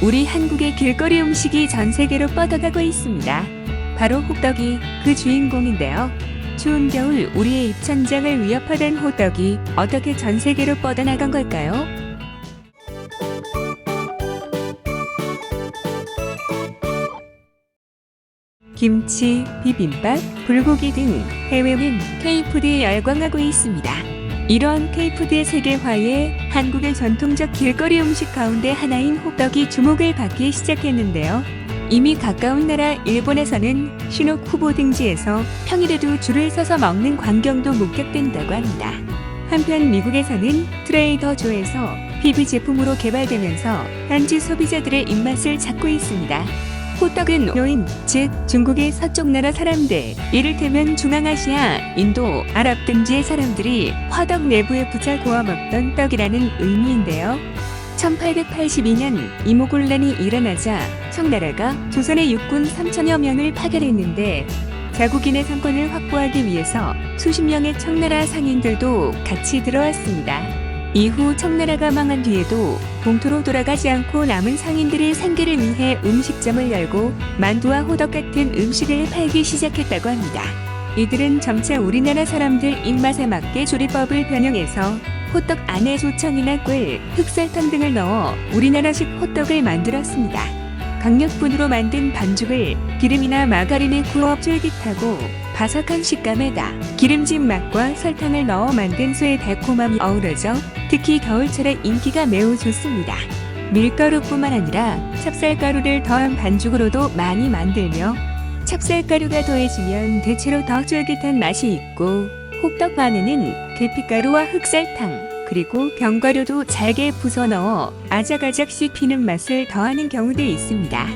우리 한국의 길거리 음식이 전 세계로 뻗어가고 있습니다. 바로 호떡이 그 주인공인데요. 추운 겨울 우리의 입천장을 위협하던 호떡이 어떻게 전 세계로 뻗어나간 걸까요? 김치, 비빔밥, 불고기 등 해외는 K푸드에 열광하고 있습니다. 이런 K푸드의 세계화에 한국의 전통적 길거리 음식 가운데 하나인 호떡이 주목을 받기 시작했는데요. 이미 가까운 나라 일본에서는 후보 등지에서 평일에도 줄을 서서 먹는 광경도 목격된다고 합니다. 한편 미국에서는 트레이더 조에서 PB 제품으로 개발되면서 현지 소비자들의 입맛을 찾고 있습니다. 호떡은 요인, 즉 중국의 서쪽 나라 사람들, 이를테면 중앙아시아, 인도, 아랍 등지의 사람들이 화덕 내부에 붙여 구워 먹던 떡이라는 의미인데요. 1882년 이모곤란이 일어나자 청나라가 조선의 육군 3천여 명을 파견했는데 자국인의 상권을 확보하기 위해서 수십 명의 청나라 상인들도 같이 들어왔습니다. 이후 청나라가 망한 뒤에도 본토로 돌아가지 않고 남은 상인들의 생계를 위해 음식점을 열고 만두와 호떡 같은 음식을 팔기 시작했다고 합니다. 이들은 점차 우리나라 사람들 입맛에 맞게 조리법을 변형해서 호떡 안에 조청이나 꿀, 흑설탕 등을 넣어 우리나라식 호떡을 만들었습니다. 강력분으로 만든 반죽을 기름이나 마가린에 구워 쫄깃하고 바삭한 식감에다 기름진 맛과 설탕을 넣어 만든 소의 달콤함이 어우러져 특히 겨울철에 인기가 매우 좋습니다. 밀가루뿐만 아니라 찹쌀가루를 더한 반죽으로도 많이 만들며 찹쌀가루가 더해지면 대체로 더 쫄깃한 맛이 있고 호떡 안에는 계피가루와 흑설탕 그리고 견과류도 잘게 부숴 넣어 아작아작 씹히는 맛을 더하는 경우도 있습니다.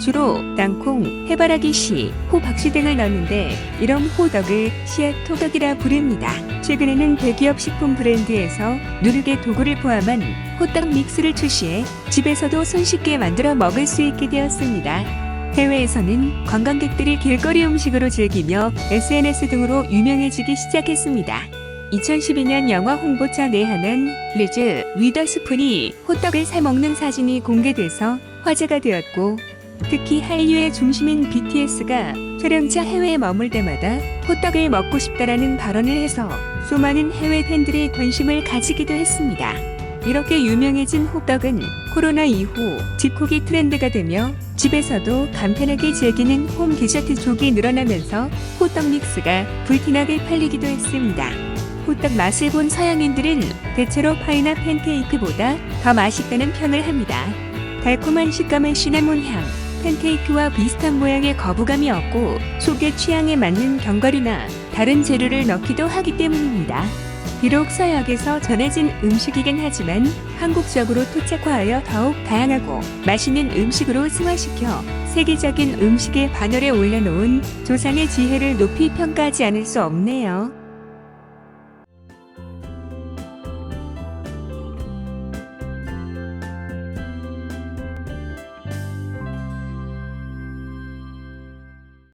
주로 땅콩, 해바라기 씨, 호박씨 등을 넣는데 이런 호떡을 씨앗호떡이라 부릅니다. 최근에는 대기업 식품 브랜드에서 누르개 도구를 포함한 호떡 믹스를 출시해 집에서도 손쉽게 만들어 먹을 수 있게 되었습니다. 해외에서는 관광객들이 길거리 음식으로 즐기며 SNS 등으로 유명해지기 시작했습니다. 2012년 영화 홍보차 내한은 리즈 위더스푼이 호떡을 사먹는 사진이 공개돼서 화제가 되었고 특히 한류의 중심인 BTS가 촬영차 해외에 머물 때마다 호떡을 먹고 싶다라는 발언을 해서 수많은 해외 팬들이 관심을 가지기도 했습니다. 이렇게 유명해진 호떡은 코로나 이후 집콕이 트렌드가 되며 집에서도 간편하게 즐기는 홈 디저트 족이 늘어나면서 호떡 믹스가 불티나게 팔리기도 했습니다. 호떡 맛을 본 서양인들은 대체로 파이나 팬케이크보다 더 맛있다는 평을 합니다. 달콤한 식감의 시나몬 향, 팬케이크와 비슷한 모양의 거부감이 없고 속의 취향에 맞는 견과류나 다른 재료를 넣기도 하기 때문입니다. 비록 서역에서 전해진 음식이긴 하지만 한국적으로 토착화하여 더욱 다양하고 맛있는 음식으로 승화시켜 세계적인 음식의 반열에 올려놓은 조상의 지혜를 높이 평가하지 않을 수 없네요.